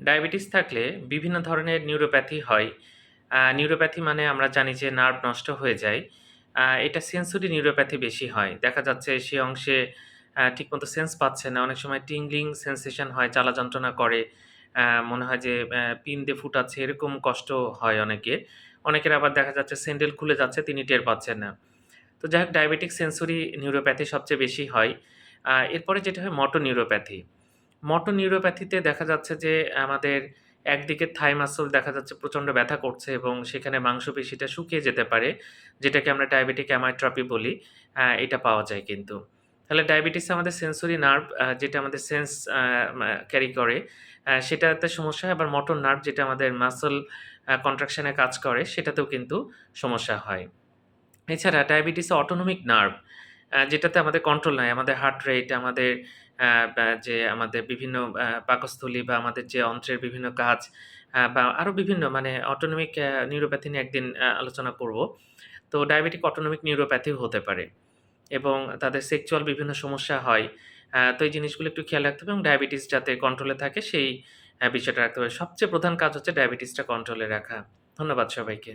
Diabetes থাকলে বিভিন্ন ধরনের নিউরোপ্যাথি হয়। নিউরোপ্যাথি মানে আমরা জানি যে নার্ভ নষ্ট হয়ে যায়। এটা সেনসরি নিউরোপ্যাথি বেশি হয়। দেখা যাচ্ছে সে অংশে ঠিকমতো সেন্স পাচ্ছে না। অনেক সময় টিংলিং সেনসেশন হয়, জ্বালা যন্ত্রণা করে। মনে হয় যে পিন দিয়ে ফুটাচ্ছে এরকম কষ্ট হয় অনেকের। অনেকের আবার দেখা যাচ্ছে স্যান্ডেল খুলে যাচ্ছে তিনি টের পাচ্ছেন না। তো যাই হোক ডায়াবেটিক সেনসরি নিউরোপ্যাথি সবচেয়ে বেশি হয়। এরপরে যেটা হয় মটো নিউরোপ্যাথি। মোটর নিউরোপ্যাথিতে দেখা যাচ্ছে যে আমাদের একদিকে থাই মাসল দেখা যাচ্ছে প্রচণ্ড ব্যথা করছে এবং সেখানে মাংসপেশিটা শুকিয়ে যেতে পারে। যেটাকে আমরা ডায়াবেটিক অ্যামাইট্রপি বলি। এটা পাওয়া যায় কিন্তু। তাহলে ডায়াবেটিসে আমাদের সেনসরি নার্ভ যেটা আমাদের সেন্স ক্যারি করে সেটাতে সমস্যা হয়। আবার মোটর নার্ভ যেটা আমাদের মাসল কন্ট্রাকশন কাজ করে সেটাতেও কিন্তু সমস্যা হয়। এছাড়া ডায়াবেটিসে অটোনমিক নার্ভ যেটাতে আমাদের কন্ট্রোল নাই। আমাদের হার্ট রেট, আমাদের যে আমাদের বিভিন্ন পাকস্থলী বা আমাদের যে অন্ত্রের বিভিন্ন কাজ বা আরও বিভিন্ন মানে অটোনমিক নিউরোপ্যাথি নিয়ে একদিন আলোচনা করব। তো ডায়াবেটিক অটোনমিক নিউরোপ্যাথিও হতে পারে। এবং তাদের সেক্সুয়াল বিভিন্ন সমস্যা হয়। তো এই জিনিসগুলো একটু খেয়াল রাখতে হবে এবং ডায়াবেটিস যাতে কন্ট্রোলে থাকে সেই বিষয়টা রাখতে হবে। সবচেয়ে প্রধান কাজ হচ্ছে ডায়াবেটিসটা কন্ট্রোলে রাখা। ধন্যবাদ সবাইকে।